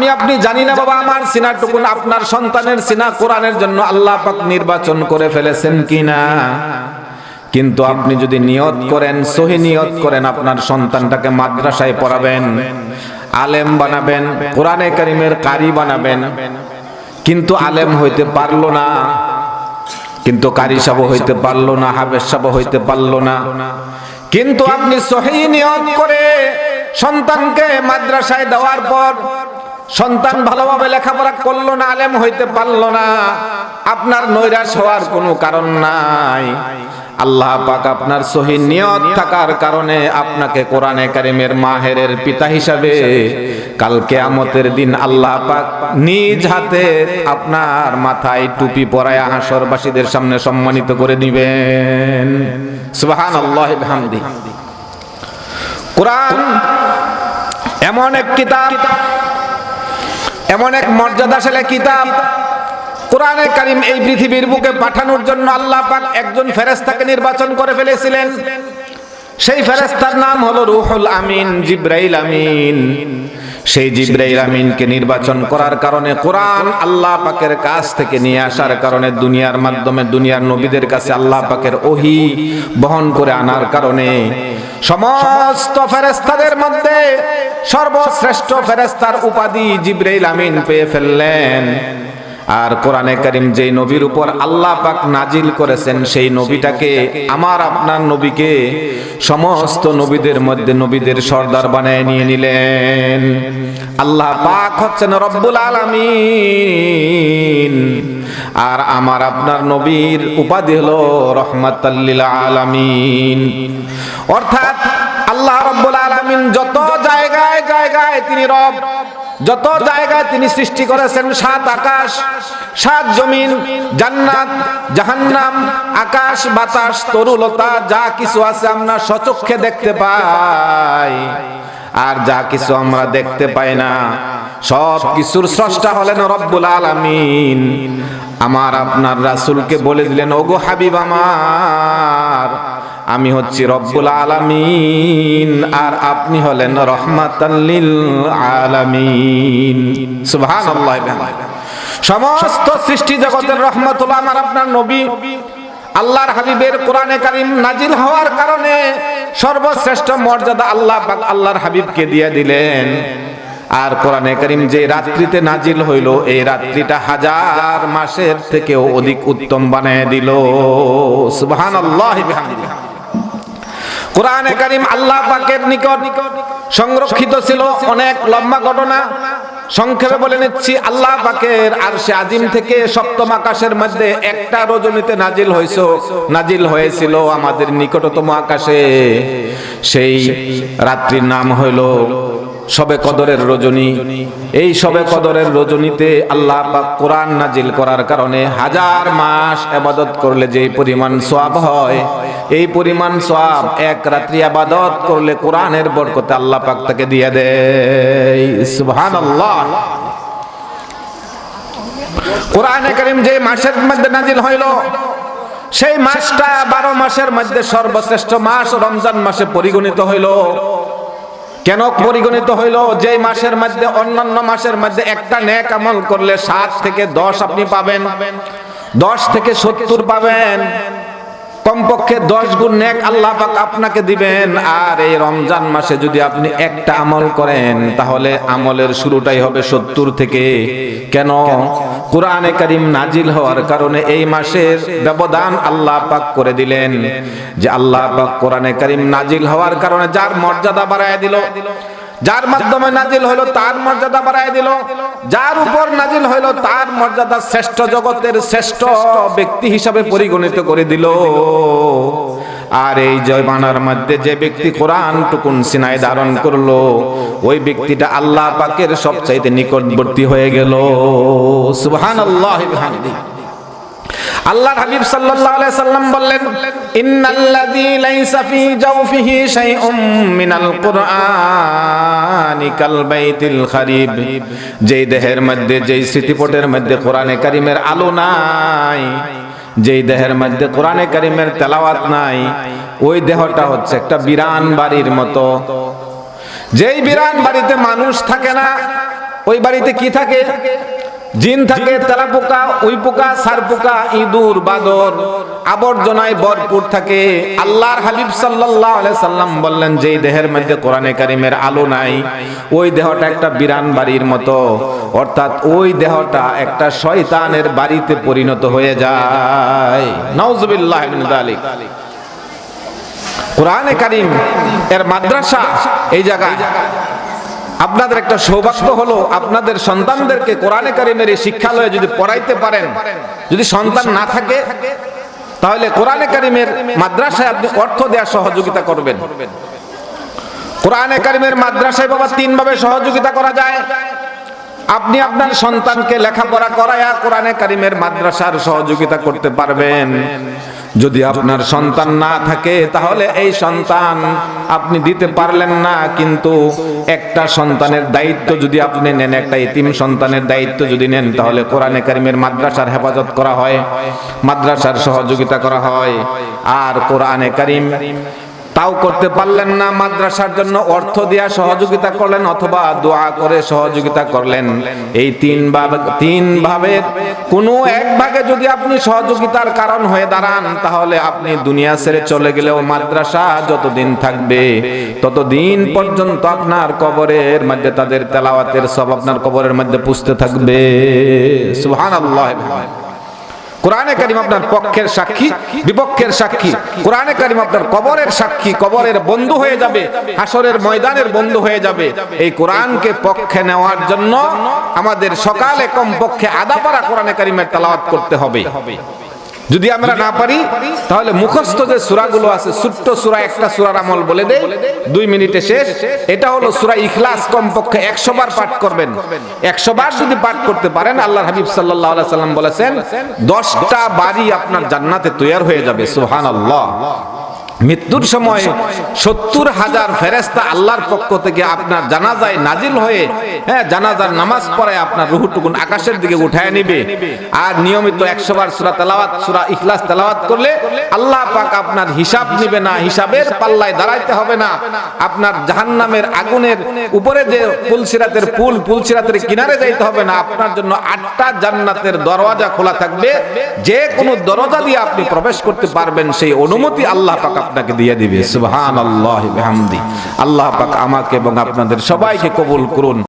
আমি আপনি জানি না বাবা, আমার সিনাটুকু আপনার সন্তানের সিনা কোরআনের জন্য আল্লাহ পাক নির্বাচন করে ফেলেছেন কিনা? কিন্তু আপনি যদি নিয়ত করেন, সহি নিয়ত করেন, আপনার সন্তানটাকে মাদ্রাসায় পড়াবেন, আলেম বানাবেন, কোরআনে কারিমের কারি বানাবেন। কিন্তু আলেম হইতে পারল না, কিন্তু কারি সাব হইতে পারল না হাবেজ সাব হইতে পারল না। কিন্তু আপনি সহি নিয়ত করে সন্তানকে মাদ্রাসায় দেওয়ার পর সন্তান ভালোভাবে লেখাপড়া করল না, আলেম হইতে পারল না। আপনার নৈরাশ হওয়ার কোনো কারণ নাই। আল্লাহ পাক আপনার সহি নিয়ত থাকার কারণে আপনাকে কোরআনে কারিমের মাহেরের পিতা হিসাবে কালকে আমতের দিন আল্লাহ পাক নিজ হাতে আপনার মাথায় টুপি পরায় হাসরবাসীদের সামনে সম্মানিত করে দিবেন। সুবহান আল্লাহ হামদি কোরআন এমন এক কিতাব এমন এক মর্যাদাশালী কিতাব। কোরআনে কারিম এই পৃথিবীর বুকে পাঠানোর জন্য আল্লাহ পাক একজন ফেরেস্তাকে নির্বাচন করে ফেলেছিলেন। সেই ফেরেস্তার নাম হলো রুহুল আমিন, জিব্রাইল আমিন। সেই জিব্রাইল আমিনকে নির্বাচন করার কারণে কোরআন আল্লাহ পাকের কাছ থেকে নিয়ে আসার কারণে দুনিয়ার মাধ্যমে দুনিয়ার নবীদের কাছে আল্লাহ পাকের ওহি বহন করে আনার কারণে সমস্ত ফেরেস্তাদের মধ্যে সর্বশ্রেষ্ঠ ফেরেস্তার উপাধি জিব্রাইল আমিন পেয়ে ফেললেন। আর কোরআনে করিম যেই নবীর উপর আল্লাহ পাক নাজিল করেছেন, সেই নবীটাকে, আমার আপনার নবীকে সমস্ত নবীদের মধ্যে নবীদের সর্দার বানায় নিয়ে নিলেন। আল্লাহ পাক হচ্ছেন রব্বুল আলামিন। আর আমার আপনার নবীর উপাধি হলো রহমাতাল্লিল আলামিন। অর্থাৎ আল্লাহ রব্বুল আলামিন যত জায়গায় জায়গায় তিনি রব যত জায়গায় তিনি সৃষ্টি করেছেন, সাত আকাশ, সাত জমিন, জান্নাত, জাহান্নাম, আকাশ, বাতাস, তরুলতা, যা কিছু আছে আমরা সচক্ষে দেখতে পাই। আর যা কিছু আমরা দেখতে পাই না, সব কিছুর স্রষ্টা হলেন রব্বুল আলামিন। আমার আপনার রাসূলকে বলে দিলেন, ওগো হাবিব আমার আমি হচ্ছি রব্বুল আলামিন, আর আপনি হলেন রহমাতাল্লিল আলামিন। সুবহানাল্লাহ। সমস্ত সৃষ্টি জগতের রহমতুল্লাহ আমার আপনার নবী। আল্লাহর হাবিবের কোরআনে কারিম নাজিল হওয়ার কারণে সর্বশ্রেষ্ঠ মর্যাদা আল্লাহ পাক আল্লাহর হাবিবকে দিয়ে দিলেন। আর কোরআনে করিম যে রাত্রিতে নাজিল হইল, এই রাত্রিটা হাজার মাসের থেকেও অধিক উত্তম বানিয়ে দিল। সুবহানাল্লাহ বিহামদিহি। কোরআনে কারিম আল্লাহ পাকের নিকট সংরক্ষিত ছিল অনেক লম্বা ঘটনা। সংক্ষেপে বলে নিচ্ছি, আল্লাহ পাকের আর সে আজিম থেকে সপ্তম আকাশের মধ্যে একটা রজনীতে নাজিল হয়েছে। নাজিল হয়েছিল আমাদের নিকটতম আকাশে। সেই রাত্রির নাম হইল সবে কদরের রজনী। এই সবে কদরের রজনীতে আল্লাহ পাক কোরআন নাজিল করার কারণে হাজার মাস আবাদত করলে যে পরিমাণ সোয়াব হয়, এই পরিমাণ সোয়াব এক রাত্রি আবাদত করলে কোরআনের বরকতে আল্লাহ পাক তাকে দিয়ে দেয়। সুবহানাল্লাহ। কোরআনে কারীম যে মাসের মধ্যে নাজিল হইল সেই মাসটা বারো মাসের মধ্যে সর্বশ্রেষ্ঠ মাস রমজান মাসে পরিগণিত হইল। কেন পরিগণিত হইল? যে মাসের মধ্যে, অন্যান্য মাসের মধ্যে একটা নেক আমল করলে সাত থেকে দশ আপনি পাবেন। দশ থেকে সত্তর পাবেন। কমপক্ষে দশ গুণ নেক আল্লাহ পাক আপনাকে দিবেন। আর এই রমজান মাসে যদি আপনি একটা আমল করেন, তাহলে আমলের শুরুটাই হবে সত্তর থেকে। কেন? কোরআনে করিম নাজিল হওয়ার কারণে এই মাসের ব্যবধান আল্লাহ পাক করে দিলেন। যে আল্লাহ পাক কোরআনে করিম নাজিল হওয়ার কারণে যার মর্যাদা বাড়ায় দিল যার মাধ্যমে নাজিল হলো তার মর্যাদা বাড়ায় দিল। যার উপর নাজিল হলো তার মর্যাদা শ্রেষ্ঠ জগতের শ্রেষ্ঠ ব্যক্তি হিসাবে পরিগণিত করে দিল। আর এই জয়বানার মধ্যে যে ব্যক্তি কোরআন টুকুন সিনায় ধারণ করল, ওই ব্যক্তিটা আল্লাহ পাকের সবচাইতে নিকটবর্তী হয়ে গেল। সুবহানাল্লাহ বিহামদিহি আল্লাহর হাবিব সাল্লাল্লাহু আলাইহি সাল্লাম বললেন ইন্নাল্লাযী লাইসা ফি জাওফিহি শাইউম মিনাল কুরআনি কাল বাইতিল যেই দেহের মধ্যে, যেই স্মৃতিপটের মধ্যে কোরআনে কারিমের আলো নাই, যেই দেহের মধ্যে কোরআনে কারিমের তেলাওয়াত নাই, ওই দেহটা হচ্ছে একটা বিরান বাড়ির মতো। যেই বিরান বাড়িতে মানুষ থাকে না, ওই বাড়িতে কি থাকে? জিন থাকে তেলা পোকা উই পোকা, সার পোকা, ইঁদুর, বাদর, আবর্জনায় ভরপুর থাকে। আল্লাহর হাবিব সাল্লাল্লাহু আলাইহি সাল্লাম বললেন, যেই দেহের মধ্যে কোরআনে কারিমের আলো নাই, ওই দেহটা একটা বিরান বাড়ির মতো। অর্থাৎ ওই দেহটা একটা শয়তানের বাড়িতে পরিণত হয়ে যায়। নাউজুবিল্লাহ মিন যালিক। কোরআনে কারিম এর মাদ্রাসা এই জায়গায় আপনাদের একটা সৌভাগ্য হলো আপনাদের সন্তানদেরকে কোরআনে কারিমের এই শিক্ষালয়ে যদি পড়াইতে পারেন, যদি সন্তান না থাকে, তাহলে কোরআনে কারিমের মাদ্রাসায় আপনি অর্থ দেওয়ার সহযোগিতা করবেন। কোরআনে কারিমের মাদ্রাসায় বাবা তিনভাবে সহযোগিতা করা যায়। আপনি আপনার সন্তানকে লেখাপড়া করায়া কোরআনে কারিমের মাদ্রাসার সহযোগিতা করতে পারবেন। যদি আপনার সন্তান না থাকে, তাহলে এই সন্তান আপনি দিতে পারলেন না, কিন্তু একটা সন্তানের দায়িত্ব যদি আপনি নেন, একটা ইতিম সন্তানের দায়িত্ব যদি নেন, তাহলে কোরআনে কারিমের মাদ্রাসার হেফাজত করা হয়, মাদ্রাসার সহযোগিতা করা হয়। আর কোরআনে কারিম তাও করতে পারলেন না, মাদ্রাসার জন্য অর্থ দিয়া সহযোগিতা করলেন অথবা দোয়া করে সহযোগিতা করলেন। এই তিন ভাবে তিন ভাবে কোনো এক ভাগে যদি আপনি সহযোগিতার কারণ হয়ে দাঁড়ান, তাহলে আপনি দুনিয়া ছেড়ে চলে গেলেও মাদ্রাসা যতদিন থাকবে, ততদিন পর্যন্ত আপনার কবরের মধ্যে তাদের তেলাওয়াতের সব আপনার কবরের মধ্যে পুষতে থাকবে। সুবহানাল্লাহ। কোরআনে কারিম আপনার পক্ষের সাক্ষী, বিপক্ষের সাক্ষী। কোরআনে কারিম আপনার কবরের সাক্ষী, কবরের বন্ধু হয়ে যাবে হাসরের ময়দানের বন্ধু হয়ে যাবে। এই কোরআনকে পক্ষে নেওয়ার জন্য আমাদের সকালে কম পক্ষে আদা পারা কোরআনে কারিমের তালাওয়াত করতে হবে। যদি আমরা না পারি, তাহলে মুখস্থ যে সূরাগুলো আছে, ছোট্ট সুরা একটা সুরার আমল বলে দেই, দুই মিনিটে শেষ। এটা হলো সুরা ইখলাস, কমপক্ষে 100 বার পাঠ করবেন। 100 বার যদি পাঠ করতে পারেন আল্লাহ হাবিব আলাইহি সাল্লাম বলেছেন 10টা বাড়ি আপনার জান্নাতে তৈয়ার হয়ে যাবে, সুবহানাল্লাহ। মৃত্যুর সময় সত্তর হাজার ফেরেস্তা আল্লাহর পক্ষ থেকে আপনার জানাজায় নাজিল হয়ে হ্যাঁ জানাজার নামাজ পড়ায় আপনার রুহুটুকুন আকাশের দিকে উঠায় নিবে। আর নিয়মিত একশো বার সুরা তেলাওয়াত, সুরা ইখলাস তেলাওয়াত করলে আল্লাহ পাক আপনার হিসাব নিবে না, হিসাবের পাল্লায় দাঁড়াইতে হবে না। আপনার জাহান্নামের আগুনের উপরে যে পুলসিরাতের পুল পুলসিরাতের কিনারে যাইতে হবে না। আপনার জন্য আটটা জান্নাতের দরওয়াজা খোলা থাকবে। যে কোনো দরজা দিয়ে আপনি প্রবেশ করতে পারবেন, সেই অনুমতি আল্লাহ পাক আপনাকে দিয়ে দিবে। সুবহানাল্লাহি আল্লাহ আল্লাহ পাক আমাকে এবং আপনাদের সবাইকে কবুল করুন।